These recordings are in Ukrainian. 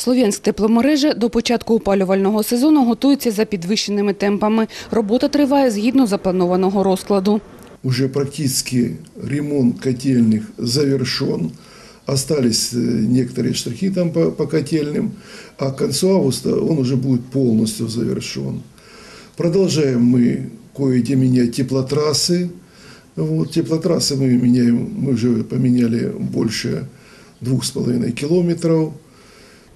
Слов'янськ тепломережа до початку опалювального сезону готується за підвищеними темпами. Робота триває згідно запланованого розкладу. Уже практически ремонт котельных завершен. Остались э, некоторые штрихи там по, по котельным, а к концу августа он уже будет полностью завершен. Продолжаем мы кое-где менять теплотрассы. Вот, теплотрассы мы меняем, мы уже поменяли больше двух с половиной километров.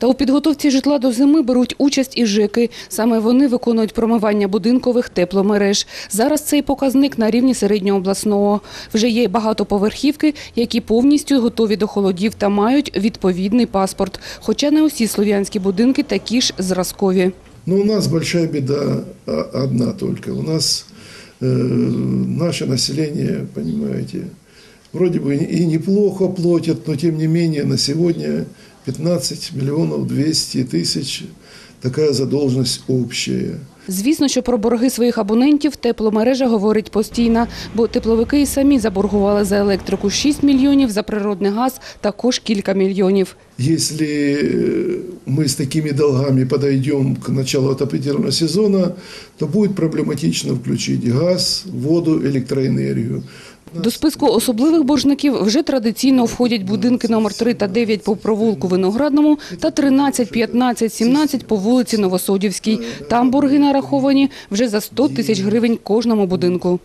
Та у підготовці житла до зими беруть участь і ЖЕКи. Саме вони виконують промивання будинкових тепломереж. Зараз цей показник на рівні середньообласного. Вже є багатоповерхівки, які повністю готові до холодів та мають відповідний паспорт. Хоча не усі слов'янські будинки такі ж зразкові. Но у нас большая беда одна только. У нас э, наше население, понимаете, вроде бы и неплохо платят, но тем не менее на сегодня 15 миллионов 200 тысяч такая задолженность общая. Звісно, що про борги своїх абонентів тепломережа говорить постійно, бо тепловики і самі заборгували за електрику 6 мільйонів, за природний газ також кілька мільйонів. Если э, мы с такими долгами подойдем к началу отопительного сезона, то будет проблематично включить газ, воду, электроэнергию. До списку особливих боржників вже традиційно входять будинки номер 3 та 9 по провулку Виноградному та 13, 15, 17 по вулиці Новосодівській. Там борги нараховані вже за 100 тисяч гривень кожному будинку.